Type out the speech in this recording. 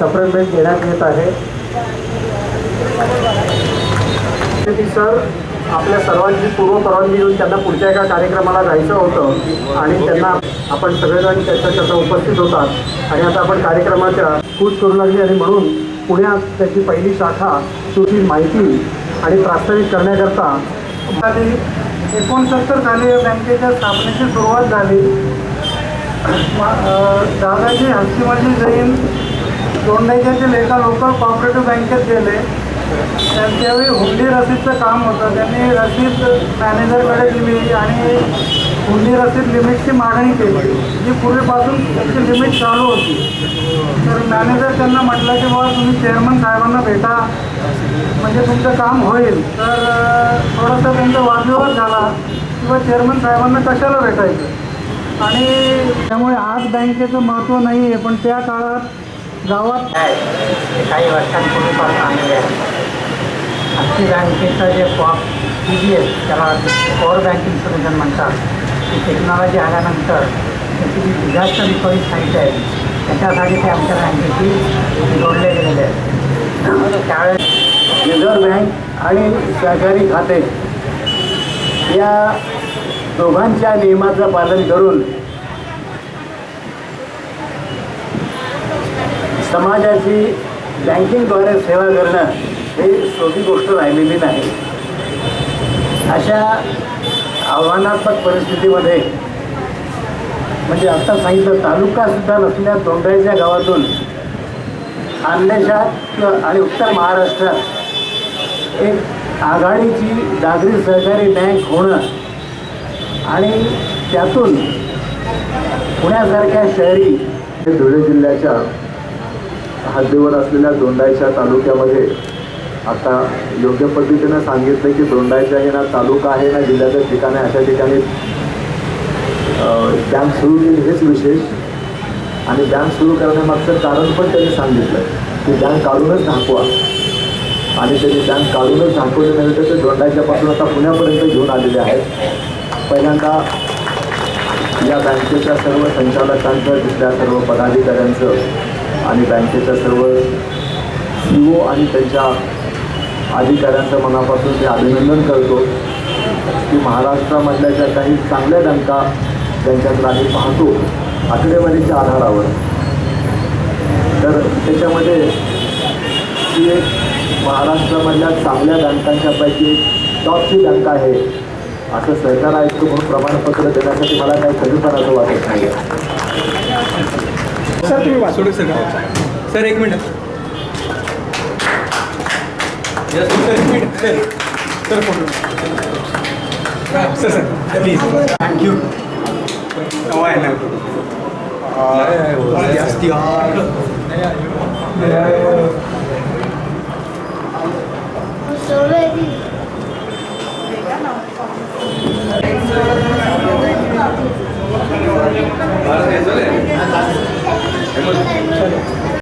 सफर बेल देण्यात येत आहे. सर आपल्या सर्वांची पूर्व परवानगी घेऊन त्यांना पुढच्या एका कार्यक्रमाला जायचं होतं आणि त्यांना आपण सगळेजण त्याच्या कसं उपस्थित होतात. आणि आता आपण कार्यक्रमाच्या खूप करू लागली आणि म्हणून पुण्यात त्याची पहिली शाखा तुझी माहिती आणि प्रास्ताविक करण्याकरता एकोणसत्तर साली या बँकेच्या स्थापनेची सुरुवात झाली. दादाजी हस्तिमाजी जैन दोंडाईच्यातील एका लोकल कॉपरेटिव्ह बँकेत गेले. त्यांच्यावेळी हुंडी रसीदचं काम होतं. त्यांनी रसीद मॅनेजरकडे दिली आणि हुंडी रसीद लिमिटची मागणी केली. जी पूर्वीपासून त्याची लिमिट चालू होती. तर मॅनेजर त्यांना म्हटलं की बाबा तुम्ही चेअरमन साहेबांना भेटा. म्हणजे तुमचं काम होईल. तर थोडंसं थोडासा त्यांचा वादविवाद झाला. किंवा चेअरमन साहेबांना कशाला भेटायचं? आणि त्यामुळे आज बँकेचं महत्त्व नाही आहे पण त्या काळात गावात काही वर्षांपूर्वीपासून आलेले आहे. आजची बँकेचं जे फॉर्म टी बी एस त्याला पॉवर बँकिंग सोल्युशन म्हणतात. टेक्नॉलॉजी आल्यानंतर त्याची जी डिझास्टर रिकव्हरी साईट आहे त्याच्यासाठी ते आमच्या बँकेशी जोडले गेलेले आहेत. त्यावेळेस रिझर्व्ह बँक आणि सहकारी खाते या दोघांच्या नियमाचं पालन करून समाजाची बँकिंगद्वारे सेवा करणं हे सोपी गोष्ट राहिलेली नाही. अशा आव्हानात्मक परिस्थितीमध्ये म्हणजे आता सांगितलं तालुकासुद्धा नसल्या दोंडाईच्या गावातून खानदेशात आणि उत्तर महाराष्ट्रात एक आघाडीची नागरी सहकारी बँक होणं आणि त्यातून पुण्यासारख्या शहरी धुळे जिल्ह्याच्या हद्दीवर असलेल्या दोंडाईच्या तालुक्यामध्ये आता योग्य पद्धतीनं सांगितलं की दोंडाईचा हे ना तालुका आहे ना जिल्ह्याचं ठिकाण आहे अशा ठिकाणी बँक सुरू केली हेच विशेष. आणि बँक सुरू करण्यामागचं कारण पण त्यांनी सांगितलं की बँक काढूनच दाखवा आणि त्यांनी बँक काढूनच दाखवले नाही तर ते दोंडाईच्यापासून आता पुण्यापर्यंत घेऊन आलेले आहेत. पहिल्यांदा या बँकेच्या सर्व संचालकांचं तिथल्या सर्व पदाधिकाऱ्यांचं आणि बँकेच्या सर्व सी ओ आणि त्यांच्या अधिकाऱ्यांचं मनापासून ते अभिनंदन करतो की महाराष्ट्रामधल्या ज्या काही चांगल्या डंका ज्यांच्याकडे आम्ही पाहतो आकडेवारीच्या आधारावर. तर त्याच्यामध्ये ही एक महाराष्ट्रामधल्या चांगल्या बँकांच्यापैकी एक टॉपची बँक आहे असं सरकार आयुक्त म्हणून प्रमाणपत्र देण्यासाठी मला काही कमी करायचं वाटत नाही सर तुम्ही वाच सर सर एक मिनिट. Yes, सर एक मिनिट